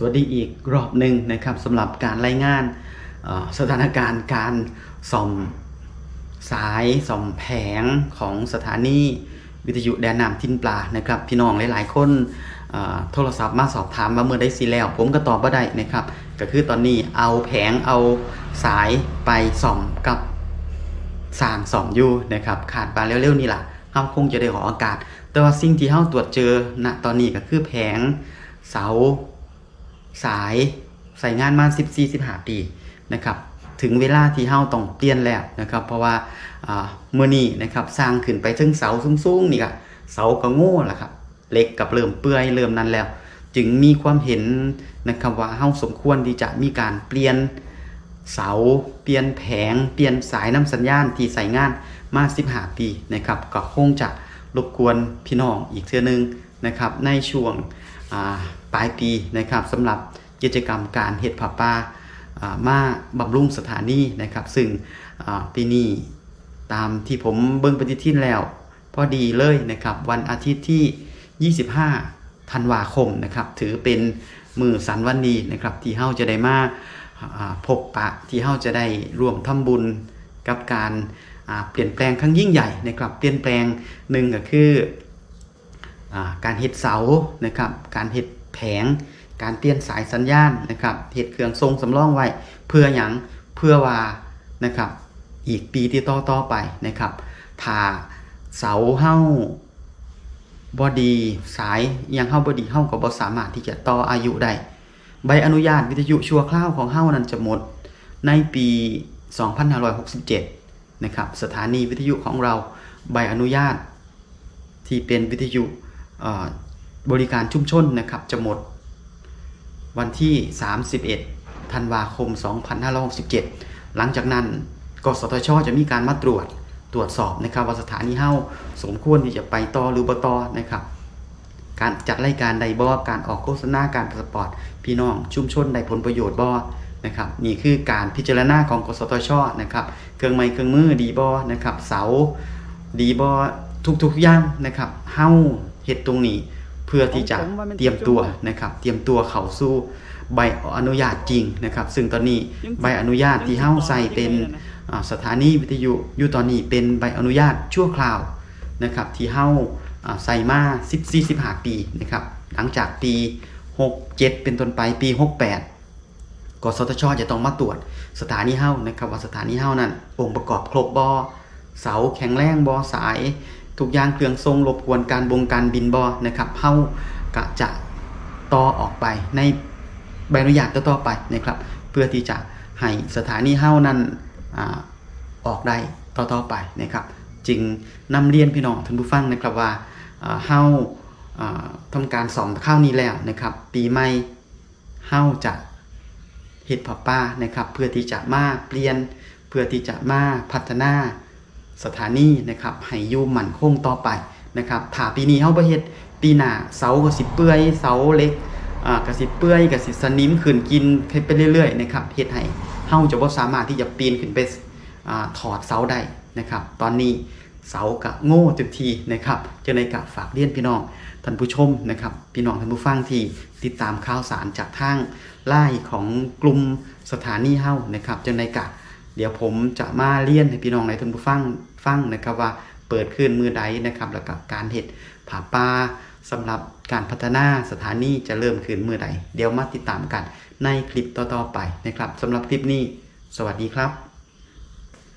สวัสดีอีกรอบหนึ่งนะครับสำหรับการรายงานสถานการณ์การส่อมสายส่อมแผงของสถานีวิทยุแดนน้ำทินปลานะครับ พี่น้องหลาย ๆ คนโทรศัพท์มาสอบถามว่าเมื่อได้สิแล้ว ผมก็ตอบว่าได้นะครับ ก็คือตอนนี้เอาแผงเอาสายไปส่อมกับสางสองอยู่นะครับขาดไปเร็ว ๆ นี่แหละเฮาคงจะได้อออากาศ แต่ว่าสิ่งที่เฮาตรวจเจอณตอนนี้ก็คือแผงเสา สายใส่งานมา14 15ปีนะครับถึงเวลาที่เฮาต้องเปลี่ยนแล้วนะครับ เพราะว่าอ่าเมื่อนี้นะครับสร้างขึ้นไปถึงเสาสูงๆนี่ก็เสาก็โง่ละครับเหล็กกับเริ่มเปื่อยเริ่มนั้นแล้ว จึงมีความเห็นนะครับว่าเฮาสมควรที่จะมีการเปลี่ยนเสาเปลี่ยนแผง เปลี่ยนสายน้ำสัญญาณที่ใส่งานมา15ปีนะครับก็คงจะรบกวนพี่น้องอีกเทื่อนึงนะครับในช่วง ปลายปีนะครับสำหรับกิจกรรมการเฮ็ดผ้าป่าอ่ามาบำรุงสถานีนะครับ ซึ่งปีนี้ตามที่ผมเบิ่งปฏิทินแล้ว พอดีเลยนะครับ วันอาทิตย์ที่ 25 ธันวาคมนะครับ ถือเป็นมือสันวันดีนะครับ ที่เฮาจะได้มาพบปะที่เฮาจะได้ร่วมทำบุญกับการเปลี่ยนแปลงครั้งยิ่งใหญ่นะครับ เปลี่ยนแปลงหนึ่งก็คือ การเฮ็ดเสานะครับการเฮ็ดแผง การเปลี่ยนสายสัญญาณนะครับเฮ็ดเครื่องทรงสำรองไว้ เพื่อหยังเพื่อว่านะครับอีกปีที่ต่อต่อไปนะครับถ้าเสาเฮาบอดีสายยังเฮาบอดีเฮาก็บ่สามารถที่จะต่ออายุได้ใบอนุญาตวิทยุชั่วคราวของเฮานั้นจะหมดในปี 2567 นะครับ สถานีวิทยุของเราใบอนุญาตที่เป็นวิทยุ บริการชุมชนนะครับจะหมดวันที่ 31 ธันวาคม 2567 หลังจากนั้นกสทช จะมีการมาตรวจตรวจสอบนะครับว่าสถานีเฮ้าสมควรที่จะไปต่อหรือบ่ต่อนะครับ การจัดรายการใดบอการออกโฆษณาการสปอร์ตพี่น้องชุมชนได้ผลประโยชน์บอนะครับนี่คือการพิจารณาของกสทชนะครับ เครื่องไม้เครื่องมือดีบอนะครับเสาดีบอทุกๆอย่างนะครับเฮ้า เฮ็ดตรงนี้เพื่อที่จะเตรียมตัวนะครับ เตรียมตัวเข้าสู่ใบอนุญาตจริงนะครับ ซึ่งตอนนี้ใบอนุญาตที่เฮาใส่เป็นอ่าสถานีวิทยุอยู่ตอนนี้เป็นใบอนุญาตชั่วคราวนะครับ ที่เฮาอ่าใส่มา14 15ปีนะครับ หลังจากปี 67 เป็นต้นไปปี 68กสทชจะต้องมาตรวจสถานีเฮ้านะครับ ว่าสถานีเฮ้านั้นองค์ประกอบครบบอเสาแข็งแรงบอสาย ทุกอย่างเครื่องทรงรบกวนการบงการบินบอนะครับเฮ้ากะจะต่อออกไปในใบอนุญาตต่อไปนะครับ เพื่อที่จะให้สถานีเฮ้านั้นอออกได้ต่อๆไปนะครับ จึงนำเรียนพี่น้องท่านผู้ฟังนะครับว่าเฮาอ่าทำการสอมข้าวนี้แล้วนะครับ ปีใหม่เฮาจะเฮ็ดผับป้านะครับ เพื่อที่จะมาเปลี่ยนเพื่อที่จะมาพัฒนา สถานีนะครับให้อยู่มั่นคงต่อไปนะครับถ้าปีนี้เฮาบ่เฮ็ดปีหน้าเสาก็สิเปื่อยเสาเล็กอ่าก็สิเปื่อยก็สิสนิมขึ้นกินไปเรื่อยๆนะครับเฮ็ดให้เฮาจะบ่สามารถที่จะปีนขึ้นไปอ่าถอดเสาได้นะครับ ตอนนี้เสากะโง่เต็มทีนะครับจะในกะฝากเรียนพี่น้องท่านผู้ชมนะครับ พี่น้องท่านผู้ฟังที่ติดตามข่าวสารจากทางไล่ของกลุ่มสถานีเฮ้านะครับจะในกะ เดี๋ยวผมจะมาเรียนให้พี่น้องในท่านผู้ฟังฟังนะครับว่าเปิดขึ้นมือใดนะครับแล้วก็การเห็ดผาป่าสำหรับการพัฒนาสถานีจะเริ่มขึ้นมือใด เดี๋ยวมาติดตามกันในคลิปต่อๆไปนะครับสำหรับคลิปนี้ สวัสดีครับ